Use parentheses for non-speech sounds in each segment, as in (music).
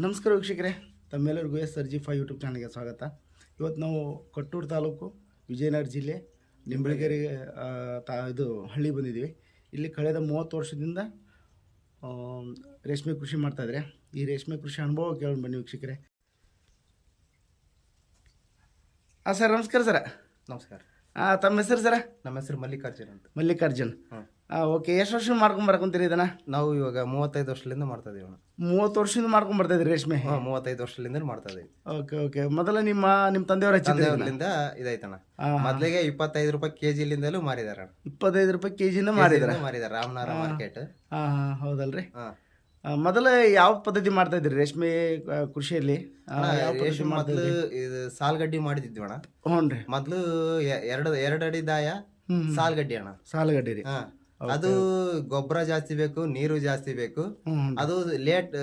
ನಮಸ್ಕಾರ ವೀಕ್ಷಕರೇ ತಮ್ಮೆಲ್ಲರಿಗೂ ಎಸ್ ಸರ್ಜಿ ಫೈ ಯೂಟ್ಯೂಬ್ ಚಾನಲ್ಗೆ ಸ್ವಾಗತ. ಇವತ್ತು ನಾವು ಕೊಟ್ಟೂರು ತಾಲೂಕು ವಿಜಯನಗರ ಜಿಲ್ಲೆ ನಿಂಬಳಗೇರಿ ತಾ ಇದು ಹಳ್ಳಿ ಬಂದಿದ್ದೀವಿ. ಇಲ್ಲಿ ಕಳೆದ ಮೂವತ್ತು ವರ್ಷದಿಂದ ರೇಷ್ಮೆ ಕೃಷಿ ಮಾಡ್ತಾಯಿದ್ರೆ ಈ ರೇಷ್ಮೆ ಕೃಷಿ ಅನುಭವ ಕೇಳೋಣ ಬನ್ನಿ ವೀಕ್ಷಕರೇ. ಹಾಂ ಸರ್ ನಮಸ್ಕಾರ ಸರ. ನಮಸ್ಕಾರ. ಹಾಂ ತಮ್ಮ ಹೆಸರು ಸರ? ನಮ್ಮ ಹೆಸರು ಮಲ್ಲಿಕಾರ್ಜುನ್ ಅಂತ. ಮಲ್ಲಿಕಾರ್ಜುನ್. ಹಾಂ ಓಕೆ ಎಷ್ಟು ವರ್ಷ ಮಾಡ್ಕೊಂಬರ್ಕೊಂತೀರಿ ಬರ್ಕೊಂತೀರಿ ಇದನ್ನು? ನಾವು ಇವಾಗ ಮೂವತ್ತೈದು ವರ್ಷದಿಂದ ಮಾಡ್ತಾ ಇದೀವಿ ಅಣ್ಣ ಮೂವತ್ತು ವರ್ಷದಿಂದ ಮಾಡ್ಕೊಂಡು ಬರ್ತಾಯಿದ್ರಿ ರೇಷ್ಮೆ? ಹಾ, ಮೂವತ್ತೈದು ವರ್ಷದಿಂದ ಮಾಡ್ತಾ ಇದೀವಿ. ಓಕೆ ಓಕೆ ಮೊದಲ ನಿಮ್ಮ ನಿಮ್ಮ ತಂದೆಯವ್ರ ಹಚ್ಚಿದ್ರಿ ಇದನ್ನ? ತಂದೆಯವ್ರಲಿಂದ ಇದಾಯ್ತಣ್ಣ. ಮೊದ್ಲಿಗೆ ಇಪ್ಪತ್ತೈದು ರೂಪಾಯಿ ಕೆಜಿಲಿಂದಲೂ ಮಾರಿದಾರ ಇಪ್ಪತ್ತೈದು ರೂಪಾಯಿ ಕೆ ಜಿನ ಮಾರಿದ್ರ? ಮಾರಿದಾರ ರಾಮನಗರ ಮಾರ್ಕೆಟ್ ಹಾಂ ಹಾಂ ಹೌದಲ್ರಿ. ಆ, ಮೊದಲ ಯಾವ ಪದ್ಧತಿ ಮಾಡ್ತಾ ಇದ್ರಿ ರೇಷ್ಮೆ ಆ, ಕೃಷಿಯಲ್ಲಿ? ಆ, ಯಾವ ಪದ್ಧತಿ ರೇಷ್ಮೆ ಮಾಡ್ತಾ ಮೊದ್ಲು ಇದ್ರಿ ಇದು ಸಾಲ್ಗಡ್ಡಿ ಮಾಡಿದ್ವಿ ಅಣ್ಣ. ಹ್ಞೂ ರೀ ಮೊದ್ಲು ಎ- ಎರಡು ಎರಡು ಅಡಿ ದಾಯ. ಸಾಲ್ಗಡ್ಡಿ ಅಣ್ಣ. ಸಾಲಗಡ್ಡಿ ರೀ. ಹಾ. ಅದು ಗೊಬ್ಬರ ಜಾಸ್ತಿ ಬೇಕು ನೀರು ಜಾಸ್ತಿ ಬೇಕು. ಅದು ಲೇಟ್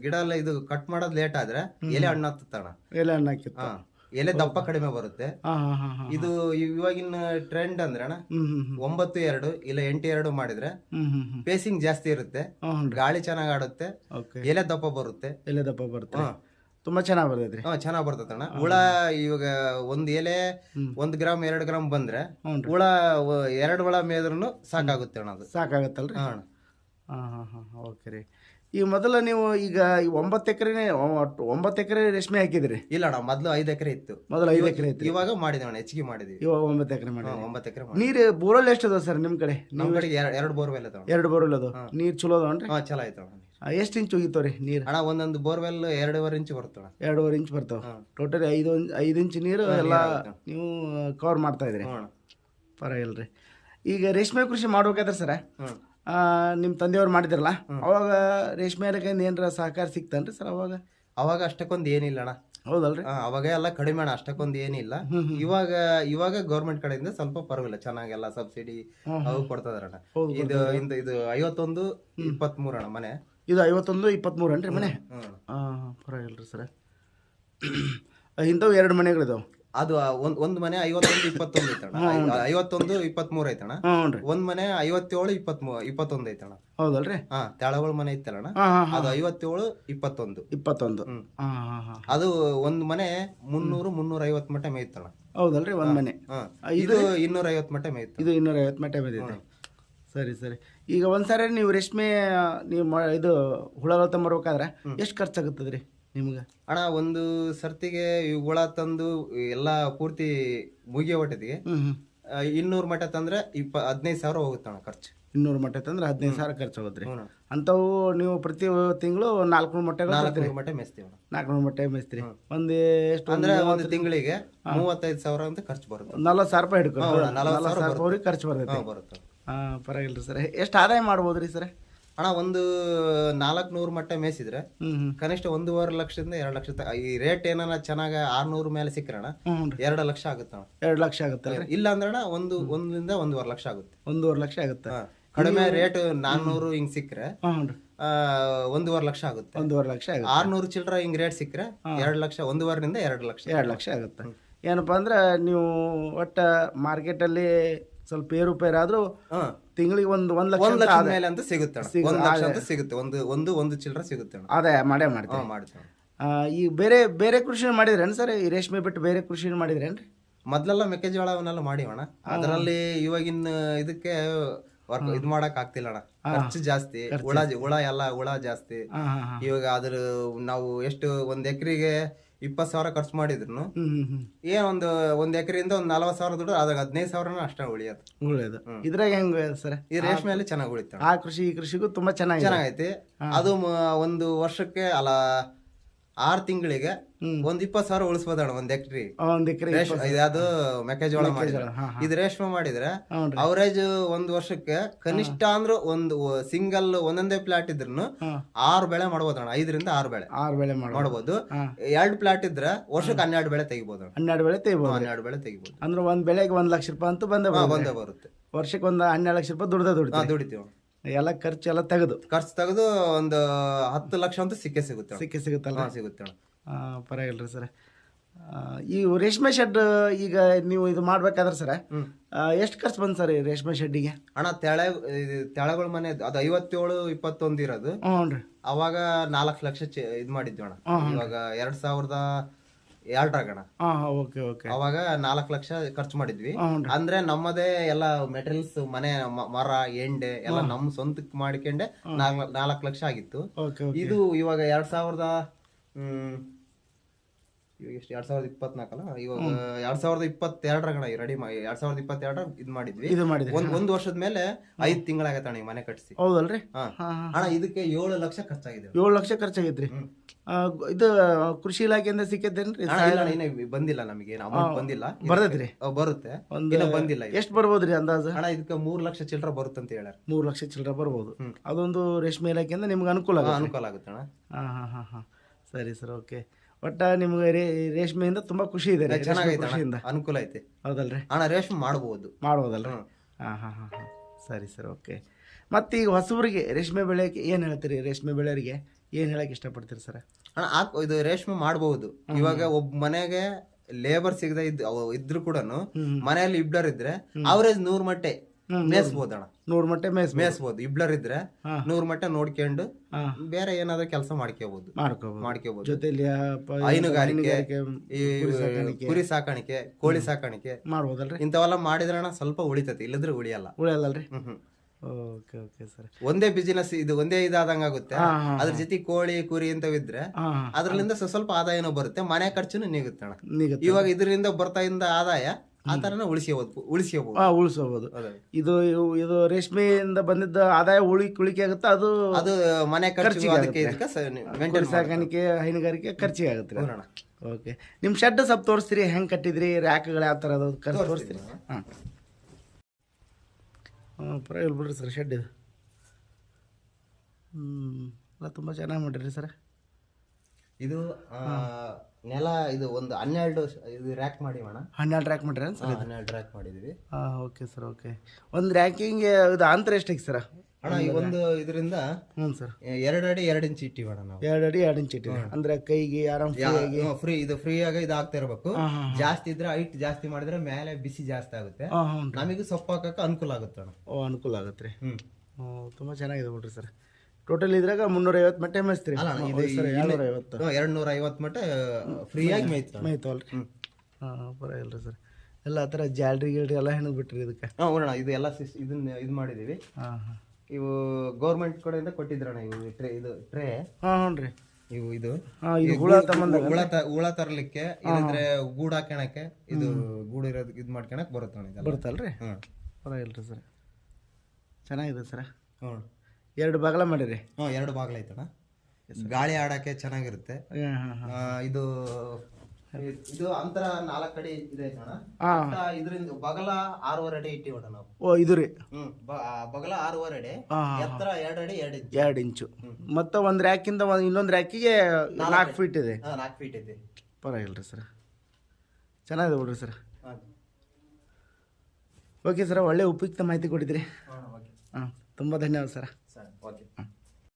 ಗಿಡ ಎಲ್ಲ ಇದು ಕಟ್ ಮಾಡೋದ್ ಲೇಟ್ ಆದ್ರೆ ಎಲೆ ಹಣ್ಣು ಹತ್ತಣ ಎಲೆ ಹಣ್ಣು ಹಾಕಿತ್ತು. ಎಲೆ ದಪ್ಪ ಕಡಿಮೆ ಬರುತ್ತೆ. ಇದು ಇವಾಗಿನ ಟ್ರೆಂಡ್ ಅಂದ್ರೆ ಅಣ್ಣ ಒಂಬತ್ತು ಎರಡು ಇಲ್ಲ ಎಂಟು ಎರಡು ಮಾಡಿದ್ರೆ ಪೇಸಿಂಗ್ ಜಾಸ್ತಿ ಇರುತ್ತೆ. ಗಾಳಿ ಚೆನ್ನಾಗ್ ಆಡುತ್ತೆ. ಎಲೆ ದಪ್ಪ ಬರುತ್ತೆ. ಎಲೆ ದಪ್ಪ ಬರುತ್ತೆ. ತುಂಬ ಚೆನ್ನಾಗಿ ಬರ್ತೈತ್ರಿ. ಹಾ ಚೆನ್ನಾಗ್ ಬರ್ತೈತೆ ಅಣ್ಣ. ಹುಳ ಇವಾಗ ಒಂದ್ ಎಲೆ. ಒಂದ್ ಗ್ರಾಮ್ ಎರಡ್ ಗ್ರಾಮ್ ಬಂದ್ರೆ ಹುಳ ಎರಡು ಎರಡ್ ಹುಳ ಮೇದ್ರೂ ಸಾಕಾಗುತ್ತೆ ಅಣ್ಣ ಅದು. ಸಾಕಾಗತ್ತಲ್ರಿ? ಹಾ ಅಣ್ಣ. ಹಾಂ ಹಾಂ ಹಾಂ ಓಕೆ ರೀ. ಈಗ ಮೊದಲ ನೀವು ಈಗ ಈ ಒಂಬತ್ತು ಎಕರೆನೇ ಒಂಬತ್ತು ಎಕರೆ ರೇಷ್ಮೆ ಹಾಕಿದ್ರಿ? ಇಲ್ಲ ಅಣ್ಣ ಮೊದ್ಲು ಐದ್ ಎಕರೆ ಇತ್ತು. ಮೊದಲು ಐದು ಎಕರೆ ಇತ್ತು ಇವಾಗ ಮಾಡಿದ್ವಿ ಅಣ್ಣ ಹೆಚ್ಚಿಗೆ ಮಾಡಿದ್ವಿ. ಇವಾಗ ಒಂಬತ್ತು ಎಕರೆ ಮಾಡಿ ಹಾ, ಒಂಬತ್ತು ಎಕರೆ ನೀರು ಬೋರ್ವೆಲ್ ಎಷ್ಟು ಅದಾವ ಸರ್ ನಿಮ್ಮ ಕಡೆ? ನಮ್ ಕಡೆ ಎರಡ್ ಎರಡು ಬೋರ್ವೆಲ್ ಅದಾವ ಎರಡು ಬೋರ್ವೆಲ್ ಅದು ನೀರು ಚಲೋ ಅದಾವನ್ರಿ? ಹಾ ಚಲೋ ಆಯ್ತು ಅಣ್ಣ. ಎಷ್ಟು ಇಂಚ್ ರೀ ನೀರು? ಅಣ್ಣ ಒಂದೊಂದು ಬೋರ್ವೆಲ್ ಎರಡೂವರೆ ಇಂಚ್ ಬರ್ತಣ್ಣ ಎರಡೂವರೆ ಇಂಚ್ ಬರ್ತವೆ. ಟೋಟಲ್ ಐದು ಐದು ಇಂಚ್ ನೀರು ಎಲ್ಲ ನೀವು ಕವರ್ ಮಾಡ್ತಾ ಇದ್ರಿ. ಪರವಾಗಿಲ್ಲ ರೀ ಈಗ ರೇಷ್ಮೆ ಕೃಷಿ ಮಾಡ್ಬೇಕಾದ್ರೆ ಸರ ನಿಮ್ಮ ತಂದೆಯವ್ರು ಮಾಡಿದ್ರಲ್ಲ ಅವಾಗ ರೇಷ್ಮೆ ಇಲಾಖೆಯಿಂದ ಏನಾರ ಸಹಕಾರ ರೀ ಸರ್ ಅವಾಗ? ಅವಾಗ ಅಷ್ಟಕ್ಕೊಂದು ಏನಿಲ್ಲ ಅಣ್ಣ. ಹೌದಲ್ರಿ? ಅವಾಗ ಎಲ್ಲ ಕಡಿಮೆ ಅಣ್ಣ ಅಷ್ಟಕ್ಕೊಂದು ಏನಿಲ್ಲ. ಇವಾಗ ಇವಾಗ ಗೌರ್ಮೆಂಟ್ ಕಡೆಯಿಂದ ಸ್ವಲ್ಪ ಪರವಾಗಿಲ್ಲ ಚೆನ್ನಾಗೆಲ್ಲ ಸಬ್ಸಿಡಿ ಅವು ಕೊಡ್ತದಾರಣ್ಣ ಇದು ಇಂದ ಇದು ಐವತ್ತೊಂದು ಇಪ್ಪತ್ತ್ ಅಣ್ಣ ಮನೆ. ಇದು ಐವತ್ತೊಂದು ಇಪ್ಪತ್ತ್ಮೂರು ಅನ್ರಿ ಮನೆ. ಹಾಂ ಪರವಾಗಿಲ್ಲ ರೀ ಸರ. (clears throat) ಇಂಥವು ಎರಡು ಮನೆಗಳಿದಾವೆ. ಅದು ಒಂದು ಒಂದ್ ಮನೆ ಐವತ್ತೊಂದು ಇಪ್ಪತ್ತೊಂದು ಐತಣ್ಣ. ಐವತ್ತೊಂದು ಇಪ್ಪತ್ಮೂರು ಐತಣ್ಣ. ಹ್ಞೂ ಒಂದ್ ಮನೆ ಐವತ್ತೇಳು ಇಪ್ಪತ್ಮೂ ಇಪ್ಪತ್ತೊಂದು ಐತಣ್ಣ. ಹೌದಲ್ರಿ? ಹಾ ತೆಳಗಳ ಮನೆ ಹಾಂ ಅದು ಐವತ್ತೇಳು ಇಪ್ಪತ್ತೊಂದು. ಇಪ್ಪತ್ತೊಂದು. ಅದು ಒಂದ್ ಮನೆ ಮುನ್ನೂರು ಮುನ್ನೂರ ಐವತ್ ಮಟ್ಟ ಮೇಯ್ತಣ್ಣ. ಹೌದಲ್ರಿ ಒಂದು ಮನೆ. ಹಾ. ಇದು ಇನ್ನೂರ ಐವತ್ ಮಟ್ಟ ಮೇಯ್ತು ಇದು ಇನ್ನೂರ ಐವತ್ತು ಮಟ್ಟ ಬಿದ್ದಿದೆ ಸರಿ ಸರಿ. ಈಗ ಒಂದ್ಸಾರಿ ನೀವು ರೇಷ್ಮೆ ನೀವು ಮ- ಇದು ಹುಳ ತಂಬರ್ಬೇಕಾದ್ರೆ ಎಷ್ಟು ಖರ್ಚಾಗುತ್ತದೆ ರೀ ನಿಮ್ಗೆ? ಅಣ್ಣ ಒಂದು ಸರ್ತಿಗೆ ಈ ಹುಳ ತಂದು ಎಲ್ಲ ಪೂರ್ತಿ ಮುಗಿಯೋ ಹ್ಞೂ ಹ್ಞೂ ಇನ್ನೂರು ಮಟ್ಟ ತಂದ್ರೆ ಇಪ್ಪ ಹದಿನೈದು ಸಾವಿರ ಹೋಗುತ್ತಣ್ಣ ಖರ್ಚು. ಇನ್ನೂರು ಮಟ್ಟ ತಂದ್ರೆ ಹದಿನೈದು ಸಾವಿರ ಖರ್ಚು ಹೋಗುತ್ತೆ ರೀ ಹ್ಞೂ ಅಂಥವು ನೀವು ಪ್ರತಿ ತಿಂಗಳು ನಾಲ್ಕುನೂರು ಮಟ್ಟಗಳು ನಾಲ್ಕುನೂರು ಮಟ್ಟ ಮೇಸ್ತೀವಿ ನಾಲ್ಕು ನಾಲ್ಕುನೂರು ಮೊಟ್ಟೆ ಮೇಸ್ತ್ರಿ ಒಂದು ಎಷ್ಟು ಅಂದ್ರೆ ಒಂದು ತಿಂಗಳಿಗೆ ಮೂವತ್ತೈದು ಸಾವಿರ ಅಂತ ಖರ್ಚು ಬರುತ್ತೆ. ನಲ್ವತ್ತು ಸಾವಿರ ರೂಪಾಯಿ ಹಿಡ್ಕೊಂಡು ಹೌದಾ, ನಲವತ್ತು ನಲ್ವತ್ತು ಸಾವಿರ ರೂಪಾಯಿ ಖರ್ಚು ಬರ್ತೈತಿ. ಹಾ ಬರುತ್ತೆ. ಹಾಂ ಪರವಾಗಿಲ್ಲ ಸರ್. ಎಷ್ಟು ಆದಾಯ ಮಾಡ್ಬೋದು ರೀ ಸರ್? ಅಣ್ಣ ಒಂದು ನಾಲ್ಕುನೂರು ಮಟ್ಟ ಮೇಯಿಸಿದ್ರೆ ಹ್ಞೂ ಹ್ಞೂ ಕನಿಷ್ಠ ಒಂದೂವರೆ ಲಕ್ಷದಿಂದ ಎರಡು ಲಕ್ಷ ತ- ಈ ರೇಟ್ ಏನಾರ ಚೆನ್ನಾಗಿ ಆರ್ನೂರು ಮೇಲೆ ಸಿಕ್ಕರಣ ಎರಡು ಲಕ್ಷ ಆಗುತ್ತೆ ಅಣ್ಣ. ಎರಡು ಲಕ್ಷ ಆಗುತ್ತೆ ಇಲ್ಲ ಅಂದ್ರೆ ಒಂದು ಒಂದರಿಂದ ಒಂದೂವರೆ ಲಕ್ಷ ಆಗುತ್ತೆ. ಒಂದೂವರೆ ಲಕ್ಷ ಆಗುತ್ತೆ. ಹಾ. ಕಡಿಮೆ ರೇಟ್ ನಾನ್ನೂರು ಹಿಂಗ್ ಸಿಕ್ಕರೆ ಹ್ಞೂ ರೀ. ಆ, ಒಂದೂವರೆ ಲಕ್ಷ ಆಗುತ್ತೆ. ಒಂದೂವರೆ ಲಕ್ಷ ಆಗುತ್ತೆ. ಆರ್ನೂರು ಚಿಲ್ಲರ ಹಿಂಗ್ ರೇಟ್ ಸಿಕ್ಕರೆ ಎರಡು ಲಕ್ಷ ಒಂದೂವರೆನಿಂದ ಎರಡು ಲಕ್ಷ. ಎರಡು ಲಕ್ಷ ಆಗುತ್ತೆ. ಏನಪ್ಪ ಅಂದ್ರೆ ನೀವು ಒಟ್ಟು ಮಾರ್ಕೆಟಲ್ಲಿ ಸ್ವಲ್ಪ ಏರುಪೇರು ಆದ್ರೂ ಹಾ. ತಿಂಗಳಿಗೆ ಒಂದು ಒಂದು ಲಕ್ಷ ಮೇಲೆ ಅಂತ ಸಿಗುತ್ತೆ. ಒಂದ್ ಲಕ್ಷ ಅಂತ ಸಿಗುತ್ತೆ. ಒಂದು ಒಂದು ಒಂದು ಚಿಲ್ಲರ ಸಿಗುತ್ತೆ. ಆದಾಯ ಮಾಡೇ ಮಾಡ್ತೀವಿ ಮಾಡ್ತೀವಿ ಈ ಬೇರೆ ಬೇರೆ ಕೃಷಿ ಮಾಡಿದ್ರೇನು ಸರ್? ಈ ರೇಷ್ಮೆ ಬಿಟ್ಟು ಬೇರೆ ಕೃಷಿ ಮಾಡಿದ್ರೇನು ರೀ ಮೊದ್ಲೆಲ್ಲ ಮೆಕ್ಕೆಜೋಳ ಅವನ್ನೆಲ್ಲ ಮಾಡಿವಣ ಅದರಲ್ಲಿ ಇವಾಗಿನ ಇದಕ್ಕೆ ವರ್ಕ್ ಇದ್ ಮಾಡಕ್ ಆಗ್ತಿಲ್ಲ ಅಣ್ಣ. ಖರ್ಚು ಜಾಸ್ತಿ. ಹುಳ ಹುಳ ಎಲ್ಲ ಹುಳ ಜಾಸ್ತಿ. ಇವಾಗ ಅದ್ರ ನಾವು ಎಷ್ಟು ಒಂದ್ ಎಕರೆಗೆ ಇಪ್ಪತ್ ಸಾವಿರ ಖರ್ಚು ಮಾಡಿದ್ರು ಏನ್ ಒಂದು ಒಂದ್ ಎಕರೆಯಿಂದ ಒಂದ್ ನಲವತ್ ಸಾವಿರ ದುಡ್ಡು ಅದಾಗ ಹದಿನೈದು ಸಾವಿರನ ಅಷ್ಟೇ ಉಳಿಯೋದು. ಉಳಿಯೋದು. ಇದ್ರಾಗ ಹೆಂಗ್ ಸರ್? ಈ ರೇಷ್ಮೆಯಲ್ಲಿ ಚೆನ್ನಾಗಿ ಉಳಿತಾವೆ. ಆ ಕೃಷಿ ಈ ಕೃಷಿಗೂ ತುಂಬಾ ಚೆನ್ನಾಗಿ ಚೆನ್ನಾಗೈತಿ. ಅದು ಮ- ಒಂದು ವರ್ಷಕ್ಕೆ ಅಲ್ಲ ಆರ್ ತಿಂಗಳಿಗೆ ಒಂದ್ ಇಪ್ಪತ್ ಸಾವಿರ ಉಳಿಸ್ಬೋದಣ್ಣ ಒಂದ್ ಎಕ್ರಿ. ಒಂದು ಎಕರೆ ಮೆಕ್ಕೆಜೋಳ ಮಾಡಿದ್ರೆ. ಇದು ರೇಷ್ಮೆ ಮಾಡಿದ್ರೆ ಅವರೇಜ್ ಒಂದ್ ವರ್ಷಕ್ಕೆ ಕನಿಷ್ಠ ಅಂದ್ರೆ ಒಂದು ಸಿಂಗಲ್ ಒಂದೊಂದೇ ಪ್ಲಾಟ್ ಇದ್ರು ಆರ್ ಬೆಳೆ ಮಾಡ್ಬೋದಣ್ಣ ಐದರಿಂದ ಆರು ಬೆಳೆ ಆರು ಬೆಳೆ ಮಾಡಬಹುದು ಮಾಡ್ಬೋದು. ಎರಡು ಪ್ಲಾಟ್ ಇದ್ರೆ ವರ್ಷಕ್ಕೆ ಹನ್ನೆರಡು ಬೆಳೆ ತೆಗಿಬೋದು ಹನ್ನೆರಡು ಬೆಳೆ ತೆಗಿಬೋದು. ಹನ್ನೆರಡು ಬೆಳೆ ತೆಗಿಬೋದು. ಅಂದ್ರೆ ಒಂದ್ ಬೆಳೆಗೆ ಒಂದ್ ಲಕ್ಷ ರೂಪಾಯಿ ಅಂತೂ ಬಂದೇ ಬರುತ್ತೆ. ಬಂದೇ ಬರುತ್ತೆ. ವರ್ಷಕ್ಕೆ ಒಂದು ಹನ್ನೆರಡು ಲಕ್ಷ ರೂಪಾಯಿ ದುಡ್ದ ದುಡಿತೀವಿ. ಎಲ್ಲ ಖರ್ಚು ಎಲ್ಲ ತೆಗೆದು. ಖರ್ಚು ತೆಗೆದು ಒಂದು ಹತ್ತು ಲಕ್ಷ ಅಂತ ಸಿಕ್ಕೇ ಸಿಗುತ್ತೆ ಸಿಕ್ಕೇ ಸಿಗುತ್ತಲ್ಲ ಹಾ, ಸಿಗುತ್ತೆ ಅಣ್ಣ. ಪರವಾಗಿಲ್ಲ ರೀ ಸರ್. ಈ ರೇಷ್ಮೆ ಶೆಡ್ ಈಗ ನೀವು ಇದು ಮಾಡ್ಬೇಕಾದ್ರೆ ಸರ್. ಎಷ್ಟು ಖರ್ಚು ಬಂತು ಸರ್ ಈ ರೇಷ್ಮೆ ಶೆಡ್ಡಿಗೆ? ಅಣ್ಣ ತೆಳ ಇದು ತೆಳಗಳ ಮನೆ ಅದು ಐವತ್ತೇಳು ಇಪ್ಪತ್ತೊಂದು ಇರೋದು. ಹ್ಞೂ ರೀ ಅವಾಗ ನಾಲ್ಕು ಲಕ್ಷ ಇದು ಇದ್ ಮಾಡಿದ್ವಿ ಅಣ್ಣ. ಇವಾಗ ಎರಡ್ ಸಾವಿರದ ಹಾಂ ಓಕೆ ಓಕೆ. ಅವಾಗ ನಾಲ್ಕು ಲಕ್ಷ ಖರ್ಚು ಮಾಡಿದ್ವಿ. ಅಂದ್ರೆ ನಮ್ಮದೇ ಎಲ್ಲ ಮೆಟೀರಿಯಲ್ಸ್ ಮನೆ ಮ- ಮರ ಎಂಡೆ ಎಲ್ಲ ನಮ್ ಸ್ವಂತಕ್ಕೆ ಮಾಡ್ಕೊಂಡೆ ನಾಲ್ಕು ನಾಲ್ಕು ಲಕ್ಷ ಆಗಿತ್ತು. Okay okay. ಇದು ಇವಾಗ ಎರಡ್ ಸಾವಿರದ ಹ್ಮ್ ಇವಾಗ ಎಷ್ಟು? ಎರಡ್ ಸಾವಿರದ ಇಪ್ಪತ್ನಾಲ್ಕಲ್ಲ? ಇವಾಗ ಎರಡ್ ಸಾವಿರದ ಇಪ್ಪತ್ತೆರಡರಾಗಣ ರೆಡಿ ಎರಡ್ ಸಾವಿರದ ಇಪ್ಪತ್ತೆರಡರ ಇದ್ ಮಾಡಿದ್ವಿ. ಇದು ಮಾಡಿದ್ರಿ ಒಂದ್ ಒಂದ್ ವರ್ಷದ ಮೇಲೆ ಐದ್ ತಿಂಗಳಾಗತ್ತೆ ಅಣ್ಣ ಈ ಮನೆ ಕಟ್ಸಿ. ಹೌದಲ್ರಿ? ಹಾ. ಹಾಂ ಹಾಂ. ಅಣ್ಣ ಇದಕ್ಕೆ ಏಳು ಲಕ್ಷ ಖರ್ಚಾಗಿದೆ. ಏಳು ಲಕ್ಷ ಖರ್ಚಾಗೈತ್ರಿ? ಹ್ಮ್. ಇದು ಕೃಷಿ ಇಲಾಖೆಯಿಂದ ಸಿಕ್ಕೇನ್ರಿ ಅಣ್ಣ, ಬಂದಿಲ್ಲ ನಮಗೆ ಅಮೌಂಟ್ ಬಂದಿಲ್ಲ. ಬರ್ತೈತ್ರಿ ಬರುತ್ತೆ. ಒಂದು ಬಂದಿಲ್ಲ. ಎಷ್ಟು ಬರ್ಬೋದ್ರಿ ಅಂದಾಜು? ಹಣ ಇದಕ್ಕೆ ಮೂರು ಲಕ್ಷ ಚಿಲ್ಲರ ಬರುತ್ತೆ ಅಂತ ಹೇಳ ಮೂರು ಲಕ್ಷ ಚಿಲ್ಲರೆ ಬರ್ಬೋದು. ಅದೊಂದು ರೇಷ್ಮೆ ಇಲಾಖೆಯಿಂದ ನಿಮ್ಗೆ ಅನುಕೂಲ ಅನುಕೂಲ ಆಗುತ್ತೆ ಅಣ್ಣ. ಹಾಂ ಹಾಂ ಹಾಂ ಸರಿ ಸರ್ ಓಕೆ. ಒಟ್ಟ ನಿಮ್ಗೆ ರೇ ರೇಷ್ಮೆಯಿಂದ ತುಂಬ ಖುಷಿ ಇದೆ ರೀ, ಚೆನ್ನಾಗೈತೆ ಅನುಕೂಲ ಐತೆ. ಹೌದಲ್ರಿ? ಅಣ್ಣ ರೇಷ್ಮೆ ಮಾಡ್ಬೋದು. ಮಾಡ್ಬೋದಲ್ರಿ. ಹಾಂ ಹಾಂ ಹಾಂ ಹಾಂ. ಸರಿ ಸರ್ ಓಕೆ. ಮತ್ತೆ ಈಗ ಹೊಸಬರಿಗೆ ರೇಷ್ಮೆ ಬೆಳೆಯಕ್ಕೆ ಏನು ಹೇಳ್ತೀರಿ ರೇಷ್ಮೆ ಬೆಳೆಯೋರಿಗೆ? ಏನು ಹೇಳಕ್ಕೆ ಇಷ್ಟಪಡ್ತೀರಿ ಸರ್? ಅಣ್ಣ ಹಾಕ್ ಇದು ರೇಷ್ಮೆ ಮಾಡಬಹುದು ಇವಾಗ ಒಬ್ಬ ಮನೆಗೆ ಲೇಬರ್ ಸಿಗದೆ ಇದ್ ಅವ್ ಇದ್ರು ಕೂಡ ಮನೆಯಲ್ಲಿ ಇಬ್ಲರ್ ಇದ್ರೆ ಅವರೇಜ್ ನೂರ್ ಮಟ್ಟೆ ಮೇಯಿಸ್ಬೋದು ಅಣ್ಣ. ನೂರು ಮಟ್ಟೆ ಮೇಸ್ ಮೇಯಿಸ್ಬೋದು ಇಬ್ಲರ್ ಇದ್ರೆ ಹಾ. ನೂರ್ ಮಟ್ಟೆ ನೋಡ್ಕೊಂಡು ಹಾಂ. ಬೇರೆ ಏನಾದ್ರೂ ಕೆಲಸ ಮಾಡ್ಕೋಬಹುದು ಮಾಡ್ಕೋಬೋದು. ಮಾಡ್ಕೋಬಹುದು ಜೊತೆಲಿ ಆ ಪ- ಹೈನುಗಾರಿಕೆ ಹೈನುಗಾರಿಕೆ ಈ ಕುರಿ ಸಾಕಾಣಿಕೆ. ಕೋಳಿ ಸಾಕಾಣಿಕೆ. ಮಾಡ್ಬೋದಲ್ರಿ? ಇಂಥವೆಲ್ಲ ಮಾಡಿದ್ರೆ ಅಣ್ಣ ಸ್ವಲ್ಪ ಉಳಿತೈತಿ. ಇಲ್ಲದ್ರೆ ಉಳಿಯಲ್ಲ. ಉಳಿಯಲ್ಲಲ್ರಿ? ಹ್ಮ್ ಹ್ಮ್. ಓಕೆ ಓಕೆ ಸರ್ ಒಂದೇ ಬಿಸಿನೆಸ್ ಇದು ಒಂದೇ ಇದಾದಂಗ ಆಗುತ್ತೆ. ಅದ್ರ ಜೊತೆ ಕೋಳಿ ಕುರಿ ಅಂತ ಇದ್ರೆ ಹಾಂ ಅದ್ರಲ್ಲಿಂದ ಸ್ವ- ಸ್ವಲ್ಪ ಆದಾಯನೂ ಬರುತ್ತೆ ಮನೆ ಖರ್ಚುನು ನೀಗುತ್ತೆ ಅಣ್ಣ. ಇವಾಗ ಇದರಿಂದ ಬರ್ತಾ ಇದ್ದ ಆದಾಯ ಆ ತರನ ಉಳಿಸ್ಕೋಬಹುದು ಹಾಂ ಉಳಿಸೋಬೋದು ಇದು ಇದು ರೇಷ್ಮೆಯಿಂದ ಬಂದಿದ್ದ ಆದಾಯ ಉಳಿ ಉಳಿಕೆ ಆಗುತ್ತೆ ಅದು ಅದು ಮನೆ ಖರ್ಚು ಅದಕ್ಕೆ ಇದಕ್ಕೆ ಸಾಕಾಣಿಕೆ ಹೈನುಗಾರಿಕೆ ಖರ್ಚಿಗೆ ಆಗುತ್ತೆ. ಓಕೆ ನಿಮ್ಮ ಶೆಡ್ ಸ್ವಲ್ಪ ತೋರಿಸ್ತೀರಿ ಹೆಂಗ್ ಕಟ್ಟಿದ್ರಿ ರ್ಯಾಕ್ಗಳು ಯಾವ ತರ ಅದು ತೋರಿಸ್ತೀರಿ? ಹಾಂ. ಹಾಂ ಪರವಾಗಿಲ್ಲ ಬಿಡ್ರಿ ಸರ್ ಶೆಡ್ ಇದು. ಹ್ಞೂ ಎಲ್ಲ ತುಂಬ ಚೆನ್ನಾಗಿ ಮಾಡಿರಿ ಸರ್. ಇದು ನೆಲ ಇದು ಒಂದು ಹನ್ನೆರಡು ಇದು ರ್ಯಾಕ್ ಮಾಡಿವಣ ಹನ್ನೆರಡು ರ್ಯಾಕ್ ಮಾಡಿರಿ ಸರ್ ಹನ್ನೆರಡು ರ್ಯಾಕ್ ಮಾಡಿದೀವಿ. ಹಾಂ ಓಕೆ ಸರ್ ಓಕೆ ಒಂದು ರ್ಯಾಕಿಂಗ್ ಇದು ಅಂತರ ಎಷ್ಟಿಗೆ ಸರ್? ಅಣ್ಣ ಈ ಒಂದು ಇದರಿಂದ ಹ್ಞೂ ಸರ್. ಎರಡು ಅಡಿ ಎರಡು ಇಂಚ್ ಇಟ್ಟಿವಣ ನಾವು. ಎರಡು ಅಡಿ ಎರಡು ಇಂಚ್ ಇಟ್ಟಿರಿ ಅಂದ್ರೆ ಕೈಗೆ ಆರಾಮ್ ಫ್ರೀ ಇದು ಫ್ರೀ ಆಗಿ ಇದು ಆಗ್ತಾ ಇರಬೇಕು ಜಾಸ್ತಿ ಇದ್ರೆ ಹೈಟ್ ಜಾಸ್ತಿ ಮಾಡಿದ್ರೆ ಮೇಲೆ ಬಿಸಿ ಜಾಸ್ತಿ ಆಗುತ್ತೆ. ನಮಗೆ ಸೊಪ್ಪು ಹಾಕಕ್ಕೆ ಅನುಕೂಲ ಆಗುತ್ತೆ ಅಣ್ಣ. ಓ ಅನುಕೂಲ ಆಗುತ್ತೆ ರೀ. ಹ್ಞೂ ತುಂಬ ಚೆನ್ನಾಗಿದೆ ಬಿಡ್ರಿ ಸರ್. ಟೋಟಲ್ ಇದ್ರಾಗ ಮುನ್ನೂರೈವತ್ತು ಮಟ್ಟೆ ಮೇಯಿಸ್ತೀರಿ? ಅಲ್ಲ ಅಣ್ಣ, ಇದು ಸರ್ ಐವತ್ತು ಎರಡ್ ನೂರ ಐವತ್ತು ಮಟ್ಟ ಫ್ರೀ ಆಗಿ ಮೇಯ್ತು. ಮೇಯ್ತವಲ್ರಿ ಹಾಂ ರೀ ಸರ್. ಎಲ್ಲ ಆ ಥರ ಜಾಲ್ರಿ ಗಿಲ್ರಿ ಎಲ್ಲ ಹೆಣ್ಣು ಬಿಟ್ರಿ ಇದಕ್ಕೆ? ಹಾಂ ನೋಡೋಣ ಇದು ಎಲ್ಲ ಸಿಸ್ ಇದನ್ನ ಇದು ಮಾಡಿದೀವಿ ಹಾಂ ಹಾಂ. ಇವು ಗೌರ್ಮೆಂಟ್ ಕಡೆಯಿಂದ ಕೊಟ್ಟಿದ್ರಣ್ಣ ಇವು ಟ್ರೇ ಇದು ಟ್ರೇ ಹಾಂ ಹ್ಞೂ ರೀ. ಇವು ಇದು. ಹಾಂ ಇದು ಹುಳ ತಮ್ಮಂದ ಹುಳ ತ- ಹುಳ ತರ್ಲಿಕ್ಕೆ ಇಲ್ಲಂದ್ರೆ ಗೂಡು ಹಾಕೋಣಕ್ಕೆ ಇದು ಗೂಡು ಇರೋದು ಇದು ಮಾಡ್ಕೊಳಕ್ ಬರುತ್ತೆ ಅಣ್ಣ ಇದೆಲ್ಲ. ಬರುತ್ತಲ್ರಿ? ಹ್ಮ್ ಪರವಾಗಿಲ್ಲ ಸರ್. ಚೆನ್ನಾಗಿದೆ ಸರ್. ಹ್ಮ್ ಎರಡು ಬಾಗಲ ಮಾಡಿರಿ? ಹ್ಮ್ ಎರಡು ಬಾಗ್ಲ ಐತಣ್ಣ. ಗಾಳಿ ಆಡಕ್ಕೆ ಚೆನ್ನಾಗಿರುತ್ತೆ. ಹಾಂ ಹಾಂ ಹಾಂ. ಆ, ಇದು ಇದು ಅಂತರ ನಾಲ್ಕು ಅಡಿ ಇದೆ ಅಣ್ಣ ಇದರಿಂದ ಬಗಲ ಆರೂವರೆ ಅಡಿ ಇಟ್ಟಿವಣ ನಾವು. ಓ ಇದು ರೀ. ಹ್ಮ್ ಬಗಲ ಆರೂವರೆ ಅಡಿ ಎತ್ತರ ಎರಡು ಅಡಿ ಎರಡು ಇಂಚ್. ಎರಡು ಇಂಚು. ಮತ್ತೆ ಒಂದು ರ್ಯಾಕಿಂದ ಒಂದು ಇನ್ನೊಂದು ರ್ಯಾಕಿಗೆ ನಾಲ್ಕು ಫೀಟ್ ಇದೆ. ನಾಲ್ಕು ಫೀಟ್ ಇದೆ. ಪರವಾಗಿಲ್ಲ ರೀ ಸರ್. ಚೆನ್ನಾಗಿದೆ ಬಿಡ್ರಿ ಸರ್. ಓಕೆ ಸರ್ ಒಳ್ಳೆ ಉಪಯುಕ್ತ ಮಾಹಿತಿ ಕೊಟ್ಟಿದ್ರಿ. ಹಾ, ತುಂಬ ಧನ್ಯವಾದ ಸರ್.